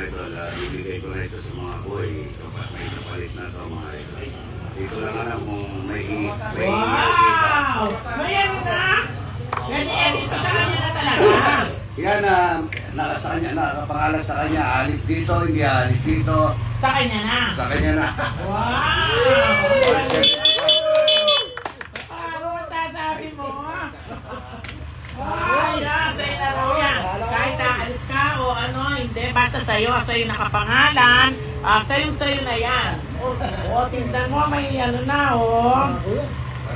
idol, uh, ibigay ko na ito sa mga boy kapag may kapalit na ito mga idol. Dito lang alam kung may may Wow! May ano na? Pa sa kanya na talaga. Yan na naka sa kanya, nakapangalan sa kanya, alis dito, hindi alis dito, Sa kanya na. sa kanya na. Wow! Ano masasabi mo? Ay, ah, sa'yo na raw yan. Kahit aalis ka o ano, Basta sa'yo, sa'yo nakapangalan. Ah, sa'yo, sa'yo na yan. O, tingnan mo, may ano na, oh.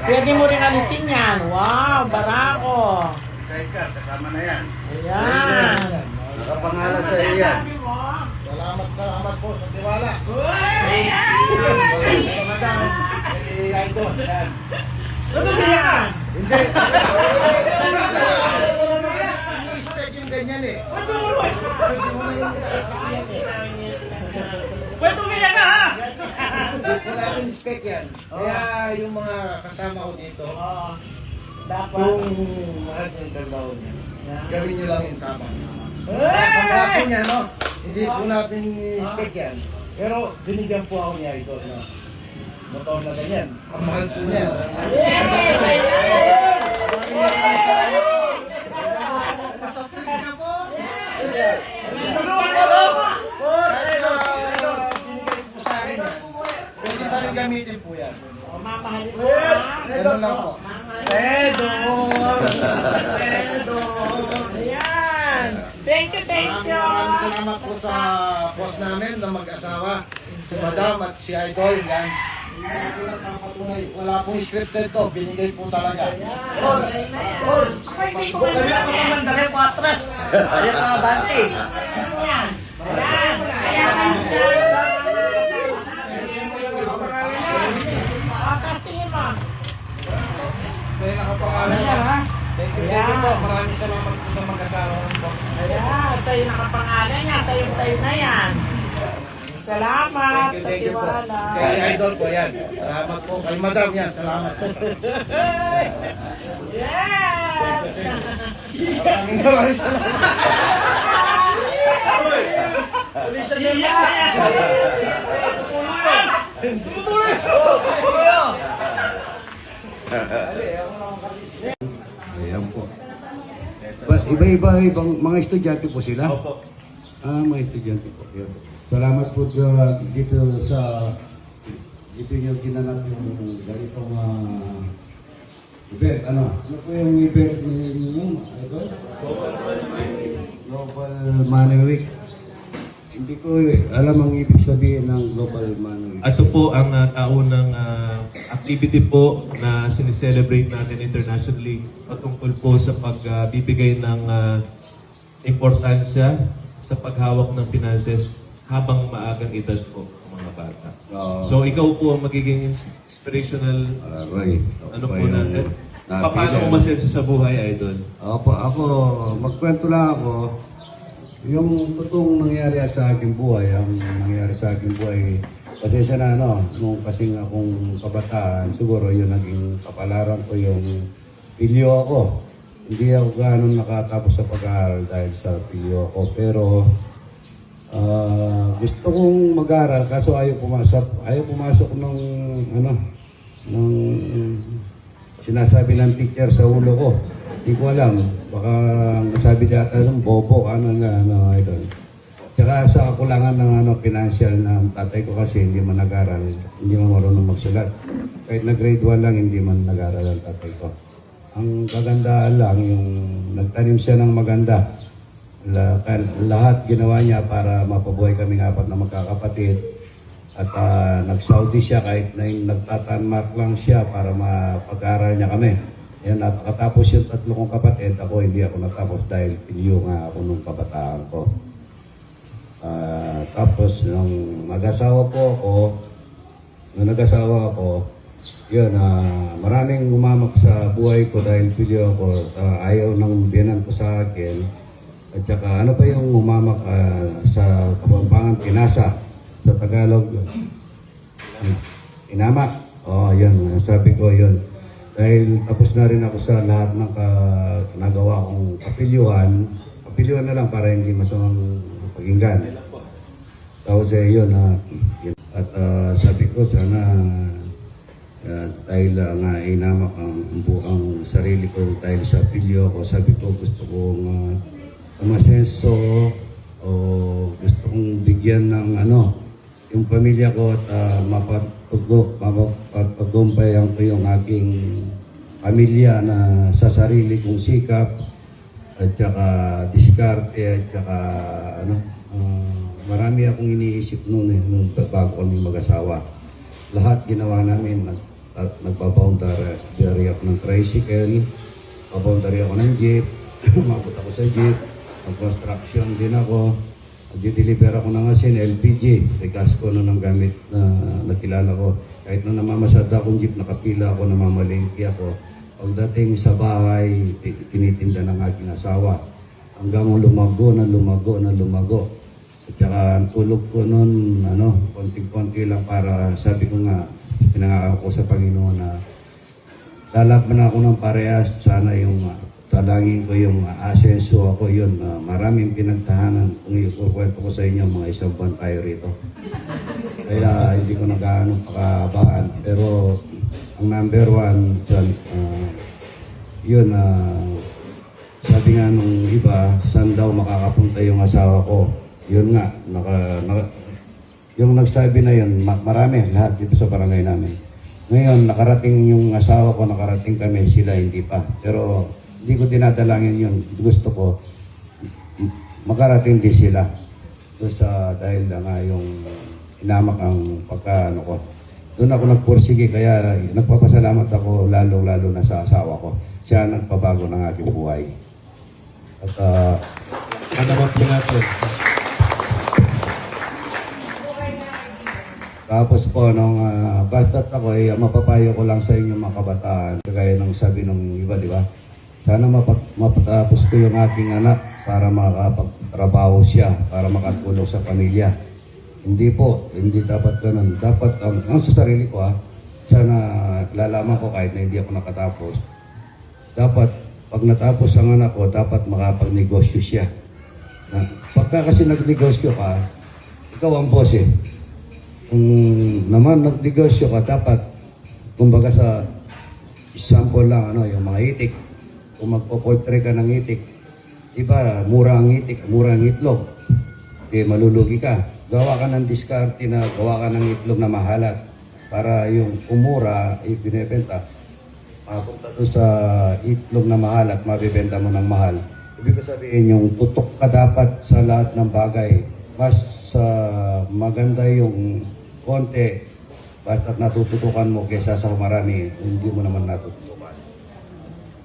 Pwede mo rin alisin yan. Wow, barako. Sidecar, kasama na yan. Ayan. Nakapangalan Ano sa iyo yan. Salamat, salamat po sa tiwala. Uy! Madam, eh, idol. Yan. Ano ba yan? Hindi. Yung ganyan eh. Ano? Pwede mo yung yan eh. Pwede umiyak ka ha? Wala akong expect yan. Kaya yung mga kasama ko dito. Dapat. kung mahal yung trabaho niya, gawin niyo lang yung tama. Natin yan, no? Hindi po natin i-expect yan. Pero binigyan po ako ni Idol na motor na ganyan. Ang mahal po niya. Yes! Pasapis na po! Ako! Po yan, gamitin po yan. O, mamahalin mo ha? Ganun lang po. Pedo! Pedo! Ayan! Thank you, thank you! maraming salamat po sa boss namin na mag-asawa. Si Madam at si Idol. Yan. Po. Wala pong scripted to. Binigay po talaga. Or! Or! Ako hindi ko alam yan. po atras. Ayan ka, Banti. Ano yan? Ayan! Kaya ka Akasima! Kaya nakapangalan siya. Thank you, thank you po. Maraming salamat sa mag-asawa po. Ayan, sa'yo nakapangalan niya, sa'yo sa'yo na yan. Salamat sa tiwala. Kay Idol po yan. Salamat po. Kay Madam yan. Salamat po. Yes! Maraming maraming salamat. Ayan po. Ba- Iba-iba ibang mga estudyante po sila? Opo. Ah, mga estudyante po. Yun. Salamat po uh, dito sa dito niyo ginanap yung ganitong uh, event. Ano? Ano po yung event ninyo? Idol? Global Money Week. Hindi ko eh, alam ang ibig sabihin ng Global Week. Ito po ang uh, taunang uh, activity po na sineselebrate natin internationally patungkol po sa pagbibigay ng uh, importansya sa paghawak ng finances habang maagang edad po ng mga bata. Oo. So ikaw po ang magiging ins- inspirational Aray. ano Ako po natin. napili. Paano umasenso sa buhay, Idol? Opo, ako, magkwento lang ako. Yung totoong nangyari sa aking buhay, ang nangyari sa aking buhay, pasensya na ano, nung kasing akong kabataan, siguro yun naging kapalaran ko yung pilyo ako. Hindi ako ganun nakatapos sa pag-aaral dahil sa pilyo ako. Pero ah, gusto kong mag-aral kaso ayaw pumasok. Ayaw pumasok ng ano, ng sinasabi ng teacher sa ulo ko. Hindi ko alam. Baka ang sabi data ng bobo, ano nga, ano, idol. Tsaka sa kakulangan ng ano, financial ng tatay ko kasi hindi man nag-aral, hindi man marunong magsulat. Kahit na grade 1 lang, hindi man nag-aral ang tatay ko. Ang kagandaan lang, yung nagtanim siya ng maganda. La, lahat ginawa niya para mapabuhay kaming apat na magkakapatid. At ah, nag-Saudi siya kahit na yung nagtatanmark lang siya para mapag-aral niya kami. Yan, at katapos yung tatlo kong kapatid, ako hindi ako natapos dahil pilyo nga ako nung kabataan ko. Ah, tapos nung nag-asawa po ako, nung nag-asawa ako, yun, ah, maraming umamak sa buhay ko dahil pilyo ako, ah, ayaw ng biyanan ko sa akin. At saka ano pa yung umamak ah, sa Kapampangan, Pinasa, sa Tagalog, inamak. Oh, yun, sabi ko yun. Dahil tapos na rin ako sa lahat ng ka- nagawa kong kapilyuhan, kapilyuhan na lang para hindi masamang pakinggan. Tapos eh, yun, yun. at ah, sabi ko sana ah, dahil ah, nga inamak ang, ang buong sarili ko dahil sa pilyo ko, sabi ko gusto kong uh, umasenso o gusto kong bigyan ng ano, yung pamilya ko at uh, mapatugo, mapapagdumpayan ko yung aking pamilya na sa sarili kong sikap at saka diskarte at saka ano, ah, marami akong iniisip noon eh, nung bago kami mag-asawa. Lahat ginawa namin, nag, at nagpa-boundary ako ng tricycle, pa-boundary ako ng jeep, umabot ako sa jeep, mag-construction din ako, nag-deliver ako ng asin, LPG, regas ko na ng gamit na nakilala ko. Kahit na namamasada akong jeep, nakapila ako, namamalingki ako. Pagdating sa bahay, ti- tinitinda ng aking asawa. Hanggang lumago na lumago na lumago. At saka ang tulog ko noon, ano, konting-konti lang para sabi ko nga, pinangako ko sa Panginoon na lalaban ako ng parehas. Sana yung uh, talangin ko yung uh, asenso ako yun. Uh, maraming pinagtahanan. Kung ikukwento ko sa inyo, mga isang buwan tayo rito. Kaya hindi ko nag-ano pakabaan. Pero ang number one dyan, ah, yun na sabi nga nung iba, saan daw makakapunta yung asawa ko. Yun nga, naka, naka, yung nagsabi na yun, ma- marami, lahat dito sa barangay namin. Ngayon, nakarating yung asawa ko, nakarating kami, sila hindi pa. Pero hindi ko dinadalangin yun. Gusto ko, makarating din sila. Doon sa, dahil na nga yung inamak ang pagka, ano ko. Doon ako nagpursige, kaya nagpapasalamat ako lalong-lalo na sa asawa ko. Siya nagpabago ng aking buhay. At Ano naman po natin? Tapos po, nung uh, basta't ako, eh, mapapayo ko lang sa inyo mga kabataan, kagaya ng sabi ng iba, di ba? Sana mapat- mapatapos ko yung aking anak para makapagtrabaho siya, para makatulong sa pamilya. Hindi po, hindi dapat ganun. Dapat, ang, ang sa sarili ko ah, sana lalaman ko kahit na hindi ako nakatapos. Dapat, pag natapos ang anak ko, dapat makapagnegosyo siya. Na, pagka kasi nagnegosyo ka, ikaw ang boss eh kung naman nagnegosyo ka, dapat, kumbaga sa example lang, ano, yung mga itik, kung magpo-poultry ka ng itik, iba, mura ang itik, mura ang itlog, eh, malulugi ka. Gawa ka ng diskarte na, gawa ka ng itlog na mahalat, para yung umura, ibinebenta, mapunta doon sa itlog na mahal at mabibenta mo ng mahal. Ibig sabihin, yung tutok ka dapat sa lahat ng bagay. Mas ah, maganda yung konti basta natututukan mo kaysa sa marami, hindi mo naman natututukan.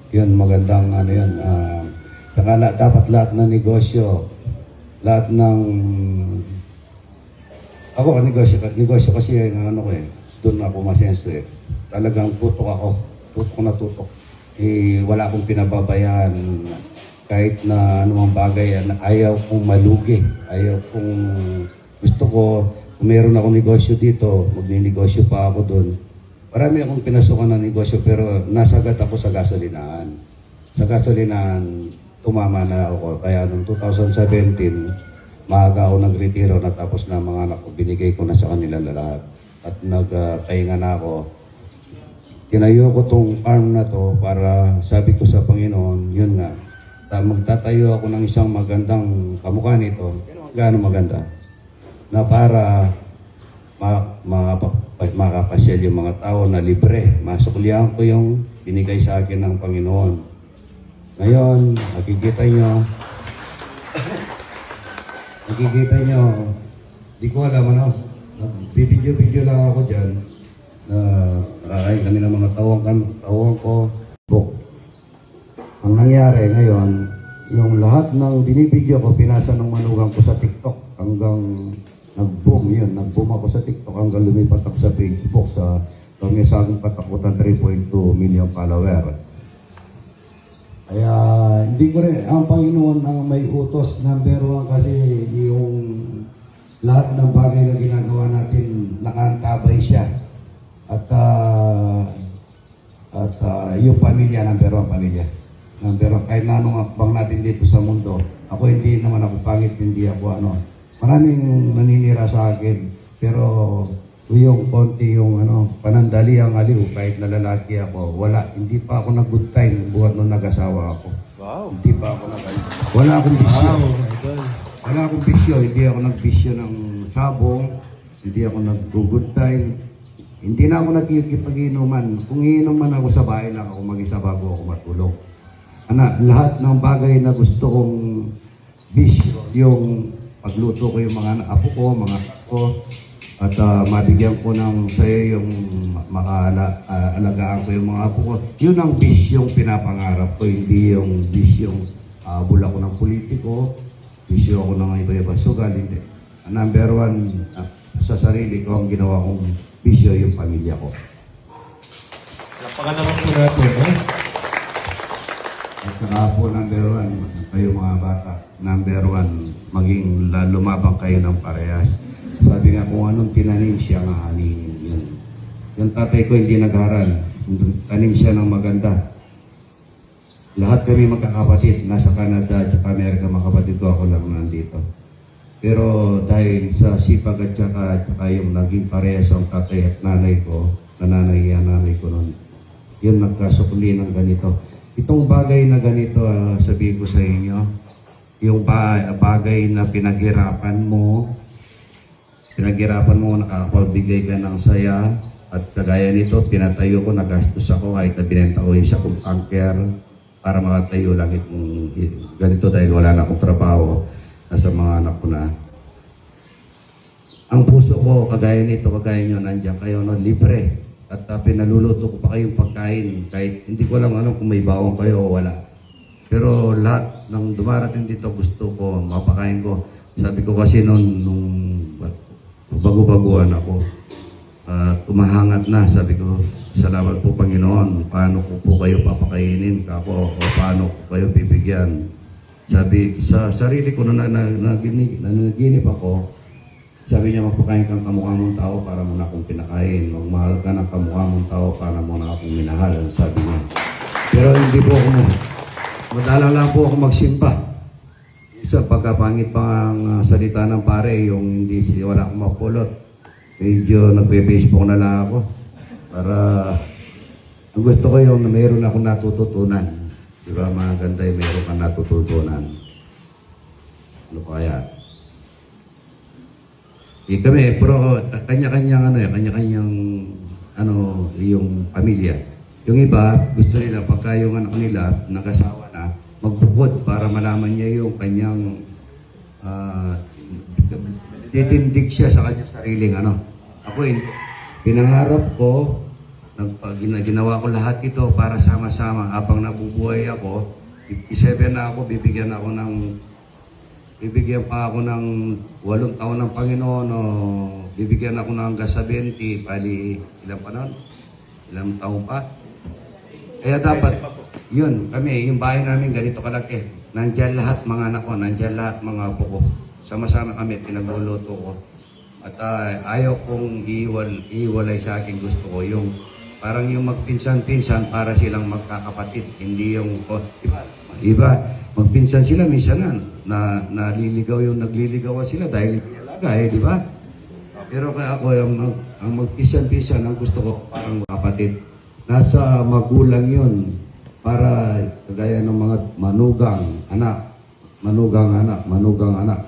Yun, magandang ano yun. Uh, saka la- dapat lahat ng negosyo, lahat ng... Ako, negosyo, negosyo kasi ang ano ko eh, doon ako masenso eh. Talagang tutok ako, tutok na tutok. Eh, wala akong pinababayaan kahit na anumang bagay, ayaw kong malugi. Ayaw kong gusto ko, kung meron akong negosyo dito, magninegosyo pa ako doon. Marami akong pinasukan ng negosyo pero nasagat ako sa gasolinahan. Sa gasolinahan, tumama na ako. Kaya noong 2017, maaga ako nagretiro na tapos na mga anak ko, binigay ko na sa kanila lahat. At nagpahinga na ako. Tinayo ko tong farm na to para sabi ko sa Panginoon, yun nga, ta- magtatayo ako ng isang magandang kamukha nito. Gaano maganda? Na para makapasyal yung mga tao na libre. Masuklihan ko yung binigay sa akin ng Panginoon. Ngayon, nakikita nyo, nakikita nyo, di ko alam ano, bibidyo-video lang ako dyan na nakakain kami ng mga tawang, kan- tawang ko. Book. Ang nangyari ngayon, yung lahat ng binibidyo ko, pinasa ng manugang ko sa TikTok hanggang nag-boom yun. Nag-boom ako sa TikTok hanggang lumipat ako sa Facebook sa kami sa aking katakutan 3.2 million follower. Kaya hindi ko rin, ang Panginoon ang may utos number one kasi yung lahat ng bagay na ginagawa natin nakantabay siya. At ah, at ah, yung pamilya, number one pamilya. Number one, kahit na anong akbang natin dito sa mundo, ako hindi naman ako pangit, hindi ako ano. Maraming naninira sa akin. Pero yung konti yung ano, panandali ang aliw, kahit na lalaki ako, wala, hindi pa ako nag-good time buhat nung nag-asawa ako. Wow. Hindi pa ako nag Wala akong bisyo. Wow. Wala akong bisyo. Hindi ako nagbisyo ng sabong. Hindi ako nag-good time. Hindi na ako nagkikipag-inuman. Kung iinuman ako sa bahay lang ako mag-isa bago ako matulog. Ana, lahat ng bagay na gusto kong bisyo, yung pagluto ko yung mga apo ko, mga ko, at ah, mabigyan ko ng sayo yung makaalagaan ko yung mga apo ko. Yun ang bisyong pinapangarap ko, hindi yung bisyong abol ako ng politiko, bisyo ako ng iba-iba sugal, hindi. Number one ah, sa sarili ko, ang ginawa kong bisyo yung pamilya ko. Lapakan naman po natin, eh. At saka po number one, kayo mga bata, number one, maging lumabang kayo ng parehas. Sabi nga kung anong tinanim siya nga anihin yun. Yung tatay ko hindi nag-aral, tanim siya ng maganda. Lahat kami magkakapatid, nasa Canada at Amerika, mga kapatid ko, ako lang nandito. Pero dahil sa sipag at saka, at saka yung naging parehas ang tatay at nanay ko, nananay ang nanay ko noon, yun nagkasukli ng ganito. Itong bagay na ganito, ah, sabihin ko sa inyo, yung ba- bagay na pinaghirapan mo, pinaghirapan mo, nakakapagbigay ka ng saya, at kagaya nito, pinatayo ko, nagastos ako, kahit na binenta ko yung isa kong tanker, para makatayo lang itong ganito dahil wala na akong trabaho, nasa mga anak ko na. Ang puso ko, kagaya nito, kagaya nyo, nandiyan kayo, no, libre. At uh, pinaluluto ko pa kayong pagkain, kahit hindi ko alam kung may bawang kayo o wala. Pero lahat ng dumarating dito, gusto ko, mapakain ko. Sabi ko kasi noon, nung bago-baguhan ako, ah, tumahangat na, sabi ko, salamat po Panginoon, paano ko po kayo papakainin kako o paano ko kayo bibigyan. Sabi, sa sarili ko na, na, na, naginig- nanaginip ako, sabi niya, magpakain kang kamukha mong tao para mo na akong pinakain. Magmahal ka ng kamukha mong tao para mo na akong minahal. Sabi niya. Pero hindi po ako mo. Madalang lang po ako magsimba. Isa, pagkapangit pa ang ah, salita ng pare, yung hindi wala akong mapulot. Medyo nagpe-Facebook na lang ako. Para gusto ko yung mayroon akong natututunan. Di ba mga ganda yung mayroon kang natututunan. Ano kaya? Eh, kami, pero kanya-kanyang ano eh, kanya-kanyang ano, yung pamilya. Yung iba, gusto nila pagka yung anak nila, nag-asawa na, magbukod para malaman niya yung kanyang ah, ditindig siya sa kanyang sariling ano. Ako, eh, pinangarap ko, nagpag, gina- ginawa ko lahat ito para sama-sama. Habang nabubuhay ako, i-seven na ako, bibigyan ako ng bibigyan pa ako ng walong taon ng Panginoon o bibigyan ako ng hanggang sa 20, bali ilang pa nun? Ilang taon pa? Kaya dapat, yun, kami, yung bahay namin ganito kalaki. Nandyan lahat mga anak ko, nandyan lahat mga apo ko. Sama-sama kami, pinagluluto ko. At ah, ayaw kong iwal, iwalay sa akin gusto ko yung parang yung magpinsan-pinsan para silang magkakapatid. Hindi yung, oh, iba, iba, magpinsan sila, minsan na naliligaw yung nagliligawan sila dahil hindi alaga eh, di ba? Pero kaya ako, yung mag, ang magpisan-pisan, ang gusto ko parang kapatid. Nasa magulang yun para kagaya ng mga manugang anak, manugang anak, manugang anak.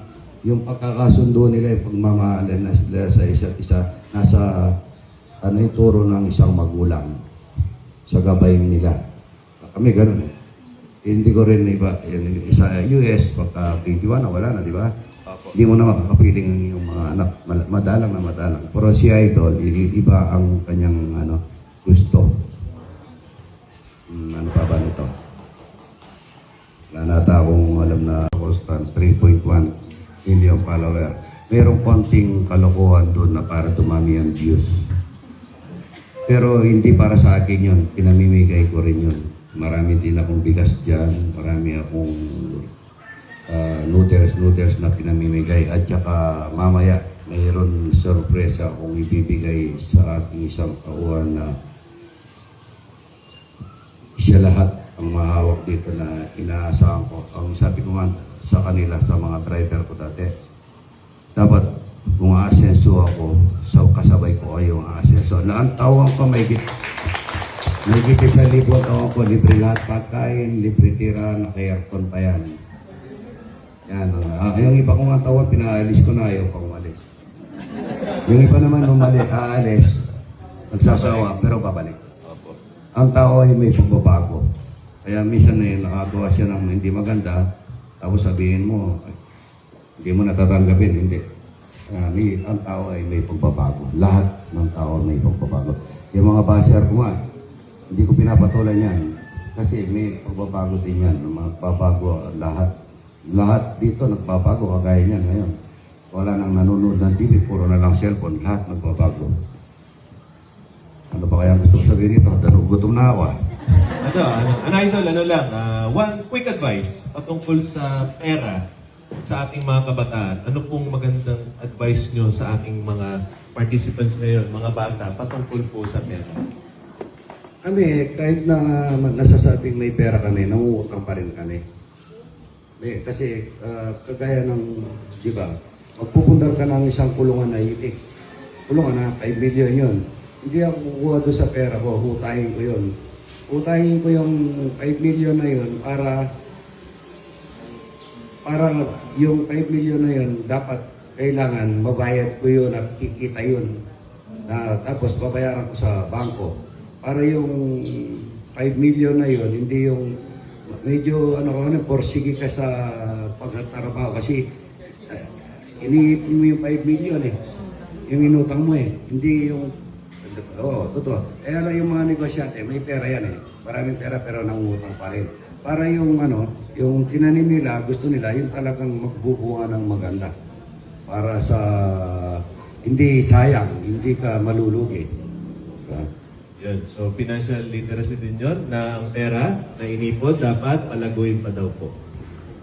Yung pagkakasundo nila, yung pagmamahalan na sila sa isa't isa, nasa ano yung turo ng isang magulang sa gabay nila. Kami ganun eh. Hindi ko rin iba, yung isa US, pagka grade 1 na wala na, di ba? Hindi mo na makakapiling yung mga anak, madalang na madalang. Pero si Idol, iba ang kanyang ano, gusto. Hmm, ano pa ba nito? Wala nata akong alam na constant 3.1 million follower. Merong konting kalokohan doon na para dumami ang views. Pero hindi para sa akin yun. Pinamimigay ko rin yun. Marami din akong bigas dyan. Marami akong uh, noodles, noodles na pinamimigay. At saka mamaya, mayroon sorpresa akong ibibigay sa aking isang tauhan na siya lahat ang mahawak dito na inaasahan ko. Ang sabi ko nga sa kanila, sa mga driver ko dati, dapat kung aasenso ako, so kasabay ko kayo ang aasenso. Lahat tawang ko may git sa libo tawang ko, libre lahat pagkain, libre tira, naka-aircon pa yan. Yan, uh, yung iba kong ang tawa, pinaalis ko na ayaw pang umalis. Yung iba naman umali, aalis, nagsasawa, pero babalik. Ang tao ay may pagbabago. Kaya minsan na yun, nakagawa siya ng hindi maganda, tapos sabihin mo, hindi mo natatanggapin, hindi. Ah, may, ang tao ay may pagbabago. Lahat ng tao ay may pagbabago. Yung mga baser ko nga, hindi ko pinapatulan yan. Kasi may pagbabago din yan. Magbabago lahat. Lahat dito nagbabago, kagaya niyan ngayon. Wala nang nanonood ng TV, puro na lang cellphone. Lahat nagbabago. Ano ba kaya gusto sabihin nito? Gutom na ako ah. Ano, ano, ano idol, ano lang, ah, one quick advice patungkol sa pera sa ating mga kabataan. Ano pong magandang advice nyo sa ating mga participants ngayon, mga bata, patungkol po sa pera? Kami, kahit na nasasabing may pera kami, nangungutang pa rin kami. Eh, kasi ah, kagaya ng, di ba, magpupundar ka ng isang kulungan na itik. Kulungan na, 5 million yun. Hindi ako kukuha doon sa pera ko, hutahin ko yun. Hutahin ko yung 5 million na yun para para yung 5 million na yun, dapat kailangan mabayad ko yun at kikita yun. Na, tapos babayaran ko sa bangko. Para yung 5 million na yun, hindi yung medyo ano ano porsige ka sa pagtatrabaho kasi uh, iniipon mo yung 5 million eh. Yung inutang mo eh. Hindi yung Oo, totoo. Kaya lang yung mga negosyante, may pera yan eh. Maraming pera pero nangungutang pa rin. Para yung ano, yung tinanim nila, gusto nila, yung talagang magbubunga ng maganda. Para sa, hindi sayang, hindi ka malulugi. Diba? Yun. So, financial literacy din yun, na ang pera na inipon dapat palaguin pa daw po.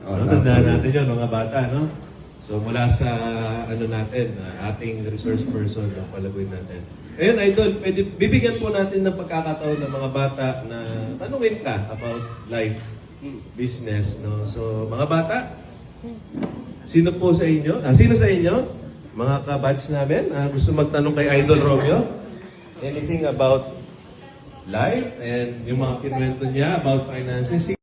Oh, no, tandaan natin yun, mga bata, no? So, mula sa, ano natin, uh, ating resource person, no, palaguin natin. Ayun, Idol, pwede, bibigyan po natin ng pagkakataon ng mga bata na tanungin ka about life, business, no? So, mga bata, sino po sa inyo? Ah, sino sa inyo? Mga kabatch namin, ah, gusto magtanong kay Idol Romeo? Anything about life and yung mga kinwento niya about finances?